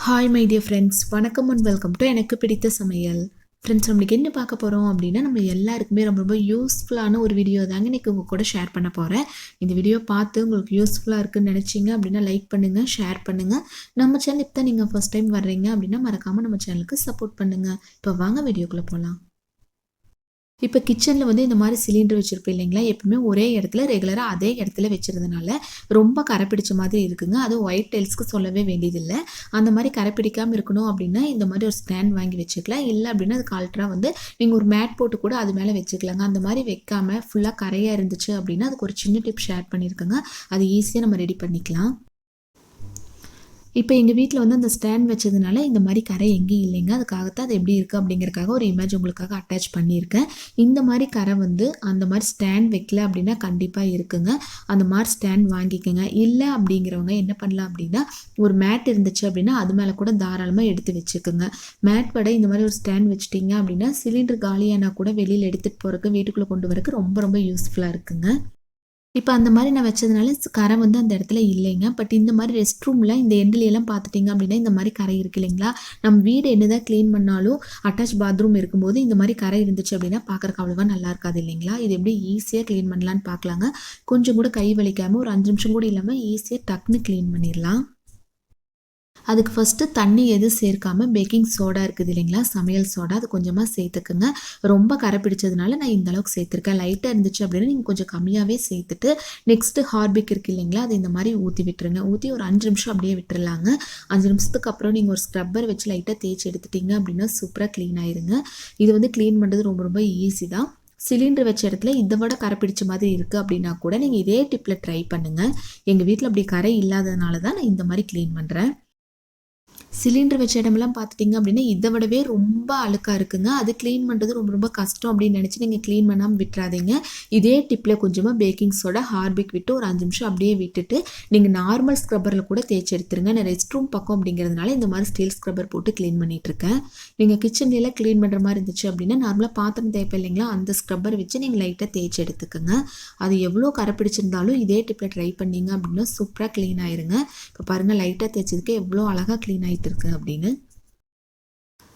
Hi my dear friends வணக்கம் and welcome to எனக்கு பிடித்த சமையல். ஃப்ரெண்ட்ஸ் நம்மளுக்கு என்ன பார்க்க போகிறோம் அப்படின்னா நம்ம எல்லாருக்குமே ரொம்ப ரொம்ப யூஸ்ஃபுல்லான ஒரு வீடியோ தாங்க இன்றைக்கி உங்கள் கூட ஷேர் பண்ண போகிறேன் இந்த வீடியோ பார்த்து உங்களுக்கு யூஸ்ஃபுல்லாக இருக்குன்னு நினச்சிங்க அப்படின்னா லைக் பண்ணுங்கள் ஷேர் பண்ணுங்கள் நம்ம சேனல் இப்போ தான் நீங்கள் ஃபஸ்ட் டைம் வர்றீங்க அப்படின்னா மறக்காமல் நம்ம சேனலுக்கு சப்போர்ட் பண்ணுங்கள் இப்போ வாங்க வீடியோக்குள்ளே போகலாம் இப்போ கிச்சனில் வந்து இந்த மாதிரி சிலிண்டர் வச்சுருப்போம் இல்லைங்களா? எப்பவுமே ஒரே இடத்துல ரெகுலராக அதே இடத்துல வச்சுருந்தனால ரொம்ப கரை பிடிச்ச மாதிரி இருக்குங்க. அது ஒயிட் டைல்ஸ்க்கு சொல்லவே வேண்டியதில்லை. அந்த மாதிரி கரை பிடிக்காமல் இருக்கணும் அப்படின்னா இந்த மாதிரி ஒரு ஸ்டாண்ட் வாங்கி வச்சுக்கலாம். இல்லை அப்படின்னா அது கால்ட்ராக வந்து நீங்கள் ஒரு மேட் போட்டு கூட அது மேலே வச்சுக்கலாங்க. அந்த மாதிரி வைக்காமல் ஃபுல்லாக கரையாக இருந்துச்சு அப்படின்னா அதுக்கு ஒரு சின்ன டிப் ஷேர் பண்ணியிருக்கேங்க. அது ஈஸியாக நம்ம ரெடி பண்ணிக்கலாம். இப்போ எங்கள் வீட்டில் வந்து அந்த ஸ்டாண்ட் வச்சதுனால இந்த மாதிரி கரை எங்கேயும் இல்லைங்க. அதுக்காகத்தான் அது எப்படி இருக்குது அப்படிங்கிறக்காக ஒரு இமேஜ் உங்களுக்காக அட்டாச் பண்ணியிருக்கேன். இந்த மாதிரி கரை வந்து அந்த மாதிரி ஸ்டாண்ட் வைக்கல அப்படின்னா கண்டிப்பாக இருக்குங்க. அந்த மாதிரி ஸ்டாண்ட் வாங்கிக்கோங்க. இல்லை அப்படிங்கிறவங்க என்ன பண்ணலாம் அப்படின்னா ஒரு மேட் இருந்துச்சு அப்படின்னா அது மேலே கூட தாராளமாக எடுத்து வச்சுக்கோங்க. மேட் வடை இந்த மாதிரி ஒரு ஸ்டாண்ட் வச்சுட்டிங்க அப்படின்னா சிலிண்டர் காலியானா கூட வெளியில் எடுத்துகிட்டு போகிறக்கு வீட்டுக்குள்ளே கொண்டு வரக்கு ரொம்ப ரொம்ப யூஸ்ஃபுல்லாக இருக்குங்க. இப்போ அந்த மாதிரி நான் வச்சதுனால கரை வந்து அந்த இடத்துல இல்லைங்க. பட் இந்த மாதிரி ரெஸ்ட் ரூமில் இந்த எல்லாம் பார்த்துட்டிங்க அப்படின்னா இந்த மாதிரி கரை இருக்கு இல்லைங்களா? நம்ம வீடு என்னதான் க்ளீன் பண்ணாலும் அட்டாச் பாத்ரூம் இருக்கும்போது இந்த மாதிரி கரை இருந்துச்சு அப்படின்னா பார்க்குறக்கு அவ்வளோவா நல்லா இருக்காது இல்லைங்களா? இது எப்படி ஈஸியாக க்ளீன் பண்ணலான்னு பார்க்கலாங்க கொஞ்சம் கூட கை வலிக்காமல் ஒரு அஞ்சு நிமிஷம் கூட இல்லாமல் ஈஸியாக டக்குன்னு க்ளீன் பண்ணிடலாம் அதுக்கு ஃபஸ்ட்டு தண்ணி எதுவும் சேர்க்காம பேக்கிங் சோடா இருக்குது இல்லைங்களா? சமையல் சோடா அது கொஞ்சமாக சேர்த்துக்குங்க. ரொம்ப கரை பிடிச்சதுனால நான் இந்த அளவுக்கு சேர்த்துருக்கேன். லைட்டாக இருந்துச்சு அப்படின்னா நீங்கள் கொஞ்சம் கம்மியாகவே சேர்த்துட்டு நெக்ஸ்ட்டு ஹார்பிக் இருக்குது இல்லைங்களா? அது இந்த மாதிரி ஊற்றி விட்டுருங்க. ஊற்றி ஒரு அஞ்சு நிமிஷம் அப்படியே விட்டுருலாங்க அஞ்சு நிமிஷத்துக்கு அப்புறம் நீங்கள் ஒரு ஸ்க்ரப்பர் வச்சு லைட்டாக தேய்ச்சி எடுத்துட்டிங்க அப்படின்னா சூப்பராக க்ளீன் ஆயிருங்க. இது வந்து க்ளீன் பண்ணுறது ரொம்ப ரொம்ப ஈஸி தான். சிலிண்டர் வச்ச இடத்துல இதை விட கரை பிடிச்ச மாதிரி இருக்குது அப்படின்னா கூட நீங்கள் இதே டிப்பில் ட்ரை பண்ணுங்கள் எங்கள் வீட்டில் அப்படி கரை இல்லாததுனால தான் நான் இந்த மாதிரி க்ளீன் பண்ணுறேன் சிலிண்டர் வச்ச இடமெல்லாம் பார்த்துட்டிங்க அப்படின்னா இதை விடவே ரொம்ப அழுக்காக இருக்குங்க. அது க்ளீன் பண்ணுறது ரொம்ப ரொம்ப கஷ்டம் அப்படின்னு நினச்சி நீங்கள் க்ளீன் பண்ணாமல் விட்டுறாதீங்க. இதே டிப்பில் கொஞ்சமாக பேக்கிங் சோடா ஹார்பிக் விட்டு ஒரு அஞ்சு நிமிஷம் அப்படியே விட்டுட்டு நீங்கள் நார்மல் ஸ்க்ரப்பரில் கூட தேய்ச்சி எடுத்துருங்க. நான் ரெஸ்ட் ரூம் பக்கம் அப்படிங்கிறதுனால இந்த மாதிரி ஸ்டீல் ஸ்க்ரப்பர் போட்டு க்ளீன் பண்ணிகிட்ருக்கேன் நீங்கள் கிச்சன்லாம் க்ளீன் பண்ணுற மாதிரி இருந்துச்சு அப்படின்னா நார்மலாக பாத்திரம் தேய்ப்ப இல்லைங்களா? அந்த ஸ்க்ரப்பர் வச்சு நீங்கள் லைட்டாக தேய்ச்சி எடுத்துக்கோங்க. அது எவ்வளோ கரை பிடிச்சிருந்தாலும் இதே டிப்பில் ட்ரை பண்ணிங்க அப்படின்னா சூப்பராக க்ளீன் ஆயிருங்க. இப்போ பாருங்கள் லைட்டாக தேய்ச்சதுக்கு எவ்வளோ அழகாக க்ளீன் ஆகிட்டு ஆகிட்டுருக்கு அப்படின்னு.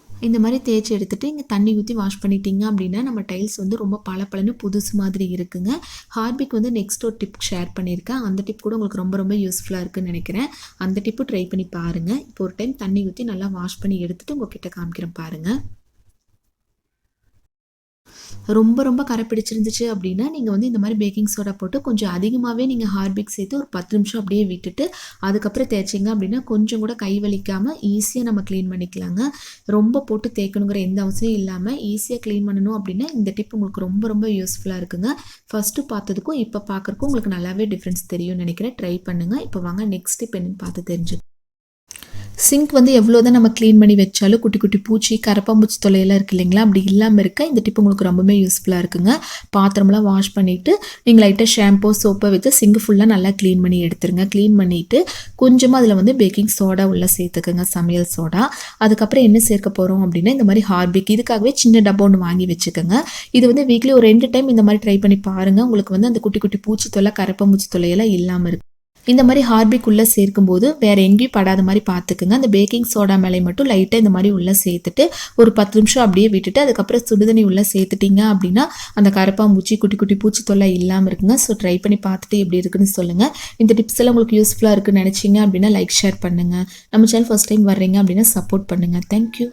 இந்த மாதிரி தேய்ச்சி எடுத்துகிட்டு இங்கே தண்ணி ஊற்றி வாஷ் பண்ணிட்டீங்க அப்படின்னா நம்ம டைல்ஸ் வந்து ரொம்ப பளபளன்னு புதுசு மாதிரி இருக்குங்க. ஹார்பிக் வந்து நெக்ஸ்ட் ஒரு டிப் ஷேர் பண்ணியிருக்கேன் அந்த டிப் கூட உங்களுக்கு ரொம்ப ரொம்ப யூஸ்ஃபுல்லாக இருக்குன்னு நினைக்கிறேன். அந்த டிப்பு ட்ரை பண்ணி பாருங்கள் இப்போ ஒரு டைம் தண்ணி ஊற்றி நல்லா வாஷ் பண்ணி எடுத்துகிட்டு உங்ககிட்ட காமிக்கிறேன் பாருங்கள் ரொம்ப ரொம்ப கரை பிடிச்சிருந்துச்சு அப்படின்னா நீங்கள் வந்து இந்த மாதிரி பேக்கிங் சோடா போட்டு கொஞ்சம் அதிகமாகவே நீங்கள் ஹார்பிக் சேர்த்து ஒரு பத்து நிமிஷம் அப்படியே விட்டுட்டு அதுக்கப்புறம் தேய்ச்சிங்க அப்படின்னா கொஞ்சம் கூட கை வலிக்காமல் ஈஸியாக நம்ம க்ளீன் பண்ணிக்கலாங்க. ரொம்ப போட்டு தேய்க்கணுங்கிற எந்த அவசியம் இல்லாமல் ஈஸியாக க்ளீன் பண்ணணும் அப்படின்னா இந்த டிப் உங்களுக்கு ரொம்ப ரொம்ப யூஸ்ஃபுல்லாக இருக்குங்க. ஃபஸ்ட்டு பார்த்ததுக்கும் இப்போ பார்க்குறக்கும் உங்களுக்கு நல்லாவே டிஃப்ரென்ஸ் தெரியும்னு நினைக்கிறேன். ட்ரை பண்ணுங்கள் இப்போ வாங்க நெக்ஸ்ட் டிப் என்னன்னு பார்த்து தெரிஞ்சு சிங்க் வந்து எவ்வளோ தான் நம்ம க்ளீன் பண்ணி வச்சாலும் குட்டி குட்டி பூச்சி கரப்பாம்பூச்சி தொலையெல்லாம் இருக்குது இல்லைங்களா? அப்படி இல்லாமல் இருக்க இந்த டிப் உங்களுக்கு ரொம்பவே யூஸ்ஃபுல்லாக இருக்குங்க. பாத்திரம்லாம் வாஷ் பண்ணிவிட்டு நீங்கள் லைட்டாக ஷாம்போ சோப்பை வச்சு சிங்க் ஃபுல்லாக நல்லா க்ளீன் பண்ணி எடுத்துருங்க. க்ளீன் பண்ணிவிட்டு கொஞ்சமாக அதில் வந்து பேக்கிங் சோடா உள்ளே சேர்த்துக்குங்க சமையல் சோடா அதுக்கப்புறம் என்ன சேர்க்க போகிறோம் அப்படின்னா இந்த மாதிரி ஹார்பிக் இதுக்காகவே சின்ன டப்பா ஒன்று வாங்கி வச்சுக்கோங்க. இது வந்து வீக்லி ஒரு ரெண்டு டைம் இந்த மாதிரி ட்ரை பண்ணி பாருங்கள் உங்களுக்கு வந்து அந்த குட்டி குட்டி பூச்சி தொல்லை கரப்பாம்பூச்சி தொல்லையெல்லாம் இல்லாமல் இருக்குது இந்த மாதிரி ஹார்பிக் உள்ளே சேர்க்கும்போது வேறு எங்கேயும் படாத மாதிரி பார்த்துக்குங்க. அந்த பேக்கிங் சோடா மேலே மட்டும் லைட்டாக இந்த மாதிரி உள்ளே சேர்த்துட்டு ஒரு பத்து நிமிஷம் அப்படியே விட்டுட்டு அதுக்கப்புறம் சுடுதண்ணி உள்ளே சேர்த்துட்டிங்க அப்படின்னா அந்த கரப்பாம்பூச்சி குட்டி குட்டி பூச்சி தொல்லை இல்லாமல் இருக்குங்க. ஸோ ட்ரை பண்ணி பார்த்துட்டு எப்படி இருக்குன்னு சொல்லுங்கள் இந்த டிப்ஸ் எல்லாம் உங்களுக்கு யூஸ்ஃபுல்லாக இருக்குன்னு நினச்சிங்க அப்படின்னா லைக் ஷேர் பண்ணுங்கள் நம்ம சேனல் ஃபஸ்ட் டைம் வர்றீங்க அப்படின்னா சப்போர்ட் பண்ணுங்கள் தேங்க்யூ